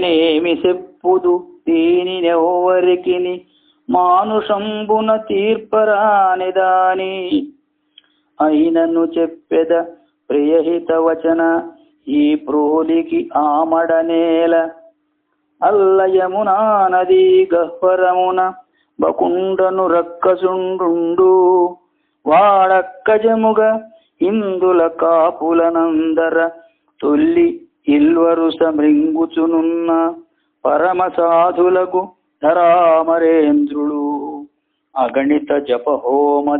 నేనేమి చెప్పుదు? దీనినెవ్వరికిని మానుషంబున తీర్పరాని దాని. అయినను చెప్పెద ప్రియహిత వచన. ఈ ప్రోలికి ఆమడనేల అల్లయమునా నది గహ్వరమున బకుండను రక్కసుండు వాడక్కజముగ ఇందుల కాపులనందర తొల్లి ఇల్వరుస మృంగుచునున్న పరమ సాధులకు ధరామరేంద్రుడు. అగణిత జప హోమ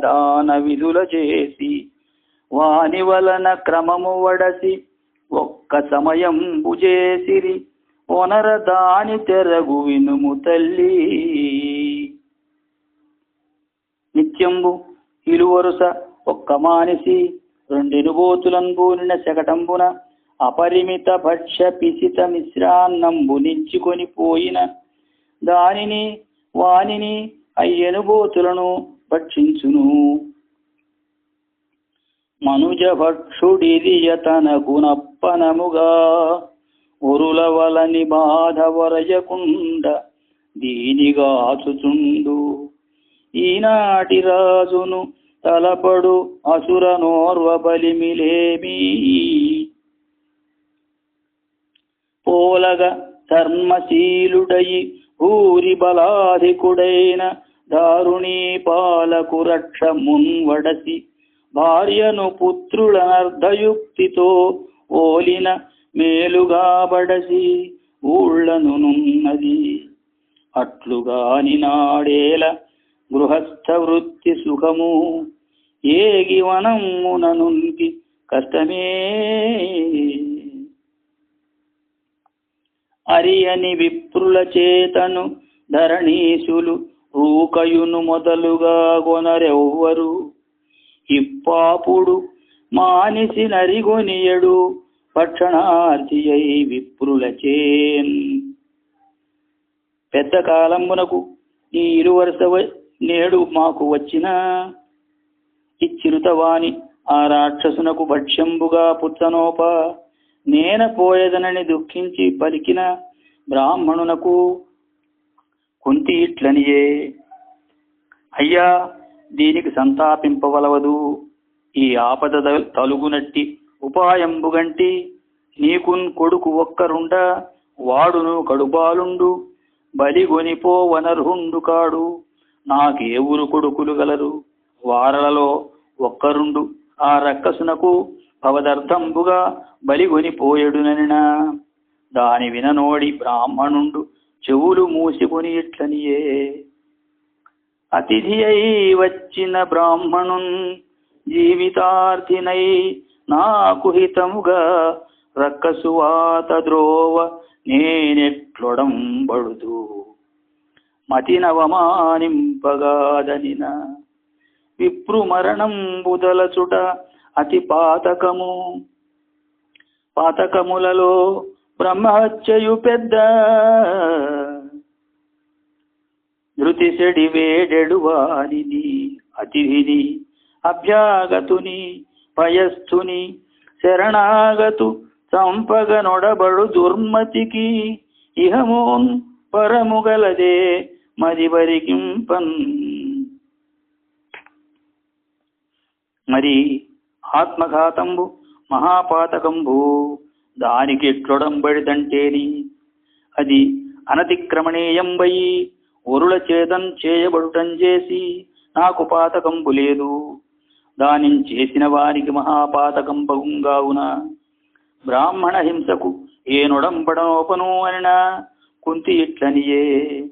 విధుల చేసి వాని వలన క్రమము వడసి ఒక్క సమయం చేసిరి. ఒనర దాని తెరగు వినుము తల్లి. నిత్యంబు ఇలువరుస ఒక్క మానిసి రెండెనుబోతులంబూనిన శకటంబున అపరిమిత భక్ష్య పిసిత మిశ్రాన్నంబు నించుకొని పోయిన దానిని వానిని అయ్యనుభూతులను భక్షించును. మనుజ భక్షుడిదియ తనకు నప్పనముగా ఒరుల వలని బాధ వరయకుండ దీనిగాచుచుండు. ఈనాటి రాజును తలపడు అసుర నోర్వ బలిమిలేమి పోలగ ధర్మశీలుడయి ఊరి బలాధికుడైన దారుణీ పాలకు రక్ష మున్వడసి భార్యను పుత్రులనర్ధయుక్తితో ఓలిన మేలుగా బడసి ఊళ్ళను నున్నది. అట్లుగాని నాడేల గృహస్థ వృత్తి సుఖము ఏగి వనముననుంకి కష్టమే. అరియని విప్రుల చేతను ధరణీసులు రూకయును మొదలుగా కొనరెవ్వరు. ఇప్పాపుడు మానిసి నరిగొనియడు భక్షణార్థి అయి విప్రులచేన్ పెద్ద కాలమునకు ఈ ఇరువరుస వ- నేడు మాకు వచ్చిన ఇచ్చిరుతవాని ఆ రాక్షసునకు భక్ష్యంబుగా పుచ్చనోప నేన పోయేదనని దుఃఖించి పలికిన బ్రాహ్మణునకు కుంతి ఇట్లనియే అయ్యా దీనికి సంతాపింపవలవదు. ఈ ఆపద తలుగునట్టి ఉపాయంబుగంటి నీకున్ కొడుకు ఒక్కరుండ వాడును కడుబాలుండు. బలిగొనిపో వనర్హుండు కాడు. నాకేవురు కొడుకులు గలరు. వారలలో ఒక్కరుండు. ఆ రక్కసునకు భవదర్థంబుగా బలిగొనిపోయెడుననినా. దాని విననోడి బ్రాహ్మణుండు చెవులు మూసికొని ఇట్లనియే అతిథి అయి వచ్చిన బ్రాహ్మణున్ జీవితార్థినై నాకు హితముగా రక్కసువాత ద్రోవ నేనెట్లొడం బడుదు మతినవమానింపగాదనిన. విప్రు మరణం బుదలచుట అతి పాతకము. పాతకములలో బ్రహ్మహత్యయు పెద్ద. ధృతి సెడి వేడెడు వారిని అతిథిని అభ్యాగతుని పయస్థుని శరణాగతు సంపగ నొడబడు దుర్మతికి ఇహమోన్ పరముగలదే మదివరికింపన్ మరి ఆత్మఘాతంబు మహాపాతకంబు. దానికి ఎట్లొడంబడిదంటేని? అది అనతిక్రమణీయంబయి ఒరుల చేదం చేయబడుటం చేసి నాకు పాతకంబు లేదు. దానిని చేసిన వారికి మహాపాతకంపగుంగావున బ్రాహ్మణ హింసకు ఏ నొడంబడనోపను అనినా కుంతి ఇట్లనియే.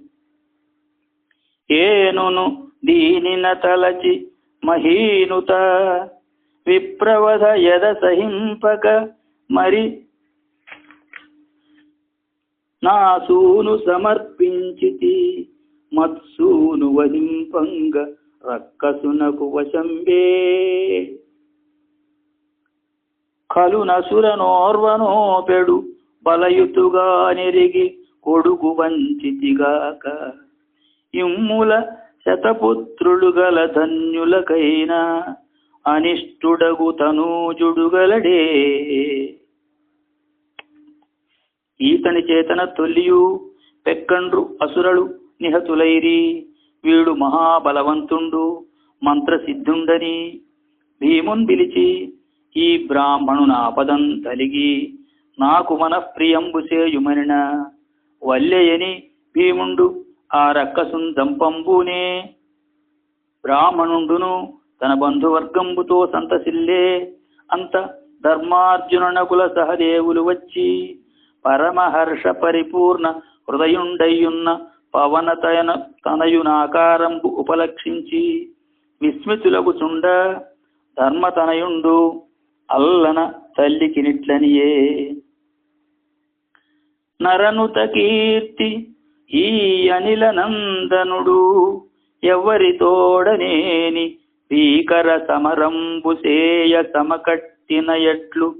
ఏనును దీనిన తలచి మహీనుత విప్రవధ యద సహింపక మరి నా సూను సమర్పించితి మత్సూను వహింపంగ రక్కసునకు వశంబే. కలు నసురనోర్వనోపెడు బలయుతుగా నెరిగి కొడుకు వంచితిగాక. ఇమ్ముల శతపుత్రులు గల ధన్యులకైనా అనిష్టుడగు తనూజుడుగలడే ఈతని చేతన తొల్లియు పెక్కండ్రు అసురలు నిహతులైరి. వీడు మహాబలవంతుండు మంత్రసిద్ధుండని. భీమున్ పిలిచి ఈ బ్రాహ్మణున ఆపదం తలిగి నాకు మనఃప్రియంబు సేయుమనిన వల్లెయని భీముండు ఆ రక్కసుందంపంబూనే. బ్రాహ్మణుండును తన బంధువర్గంబుతో సంతసిల్లే అంత ధర్మార్జునకుల సహదేవులు వచ్చి పరమహర్ష పరిపూర్ణ హృదయుండయ్యున్న పవనతయన తనయునాకారంబు ఉపలక్షించి విస్మితులకు చుండ ధర్మతనయుండు అల్లన తల్లికి నిట్లనియే. నరనుత కీర్తి ఈ అనిల నందనుడు ఎవరి తోడనేని భీకర సమరంబు సేయ సమకట్టిన ఎట్లు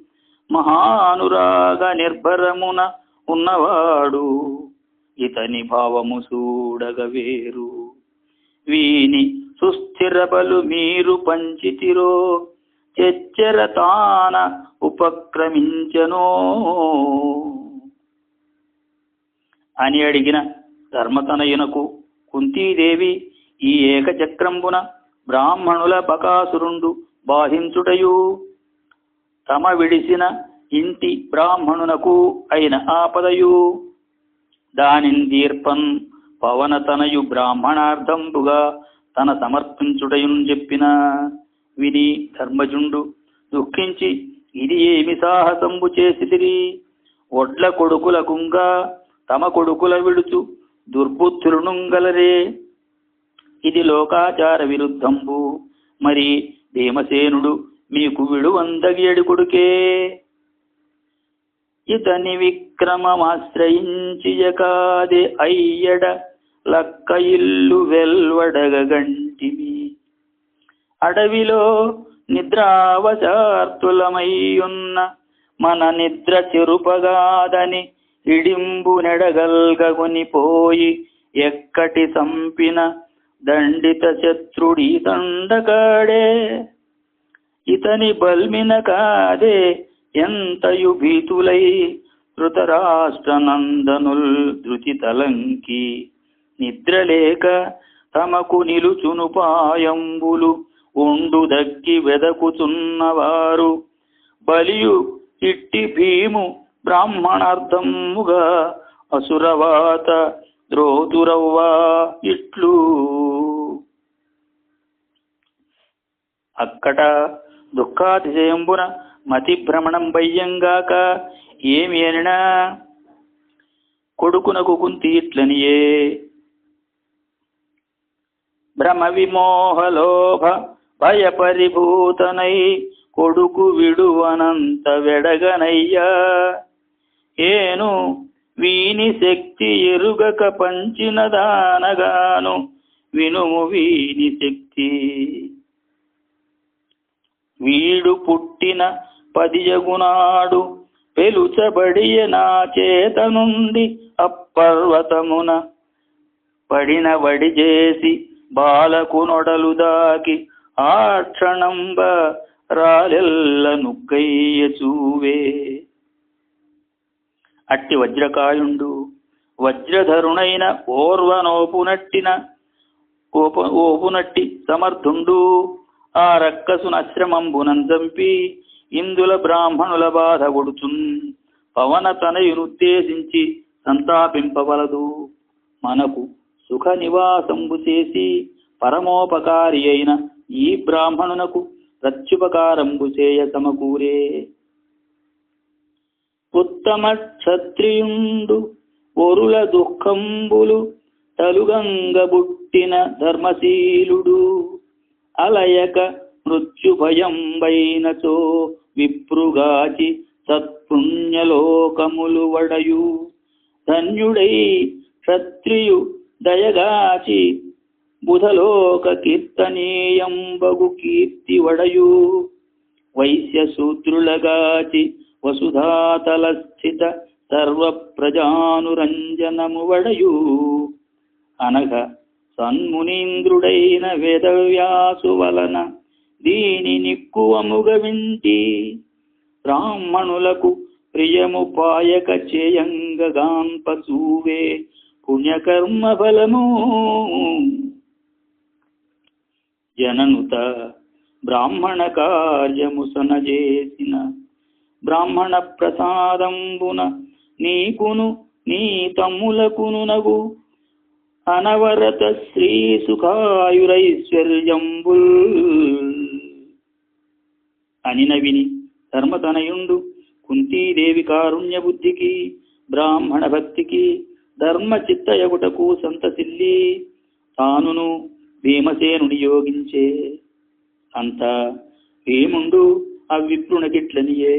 మహానురాగ నిర్భరమున ఉన్నవాడు. ఇతని భావము చూడగ వేరు. వీని సుస్థిరబలు మీరు పంచితిరో చెచ్చర తాన ఉపక్రమించనో. అని అడిగిన ధర్మతనయునకు కుంతీదేవి ఈ ఏకచక్రంబున బ్రాహ్మణుల బకాసురుండు బాధించుటయు. తమ విడిసిన ఇంటి బ్రాహ్మణునకు అయిన ఆపదయు. దానిని దీర్పన్ పవనతనయు బ్రాహ్మణార్థంబుగా తన సమర్పించుటయున్ చెప్పిన. విని ధర్మజుండు దుఃఖించి ఇది ఏమి సాహసంబు చేసిరి ఒడ్ల కొడుకుల కుంగ తమ కొడుకుల విడుచు దుర్బుద్ధులునుంగలరే? ఇది లోకాచార విరుద్ధంబు. మరి భీమసేనుడు మీకు విడువందగేడు కొడుకే. ఇతని విక్రమమాశ్రయించియకాదే అయ్యడ లక్క ఇల్లు వెల్వడగంటిమి అడవిలో నిద్రావశార్తులమయ్యున్న మన నిద్ర చెరుపగాదని ఇడింబు నెడగల్గకొని పోయి ఎక్కటి సంపిన దండిత శత్రుడి దండకాడే ఇతని బల్మిన కాదే ఎంతయు భీతులై ధృతరాష్ట్రనందనుల్ ధృతి తలంకి నిద్రలేక తమకు నిలుచును పాయంబులు ఉండు దగ్గి వెదకుచున్నవారు బలియు ఇట్టి భీము బ్రాహ్మణార్థముగా అసురవాత ద్రోతురవ్వా ఇట్లు. అక్కడ దుఃఖాతిశయంబున మతి భ్రమణం బయ్యంగాక ఏమి అనినా? కొడుకునకు కుంతి ఇట్లనియే భ్రమ విమోహలోభ భయపరిభూతనై కొడుకు విడువనంత వెడగనయ్యా. ఏను వీని శక్తి ఎరుగక పంచిన దానగాను. వినుము వీని శక్తి. వీడు పుట్టిన పదియగునాడు పెలుచబడియ నా చేత నుండి అప్పర్వతమున పడిన వడి చేసి బాలకు నొడలు దాకి ఆ క్షణంబ రాలెల్ల నుగ్గయ్య చూవే. అట్టి వజ్రకాయుండు. వజ్రధరుణైన ఓర్వనోపునట్టిన ఓప ఓపునట్టి సమర్థుండు. ఆ రక్కసునశ్రమంబునం చంపి ఇందుల బ్రాహ్మణుల బాధ కొడుచున్. పవన తనయునుద్దేశించి సంతాపింపవలదు. మనకు సుఖ నివాసంబు చేసి పరమోపకారి అయిన ఈ బ్రాహ్మణునకు ప్రత్యుపకారంబు చేయ సమకూరే. ఉత్తమ క్షత్రియుండు ఒరుల దుఃఖంబులు తలుగంగబుట్టిన ధర్మశీలుడు. అలయక మృత్యుభయం వైనచో విప్రుగాచి సత్పుణ్యలోకములు వడయు. ధన్యుడై క్షత్రియు దయగాచి బుధలోక కీర్తనీయంబగు కీర్తి వడయు. వైశ్యసూత్రులగాచి వసుధాతలస్థిత వసుధాతల సర్వ ప్రజానురంజనము వడయు అనగ సన్మునీంద్రుడైన వేదవ్యాసు వలన దీని నిక్కువముగ బ్రాహ్మణులకు ప్రియము పాయక చేయంగగాంపచూవే పుణ్యకర్మ ఫలము జననుత బ్రాహ్మణ కార్యము సనజేసిన బ్రాహ్మణ ప్రసాదంబున నీకును నీ తమ్ములకును నగు. అనవరత శ్రీ సుఖాయురైశ్వర్యంబుల్. అనిన విని ధర్మతనయుండు కుంతీదేవి కారుణ్య బుద్ధికి బ్రాహ్మణ భక్తికి ధర్మ చిత్తయగుటకు సంతసిల్లి తానును భీమసేనుని యోగించే. అంత భీముండు अग्निप्रुणकिट्लनीये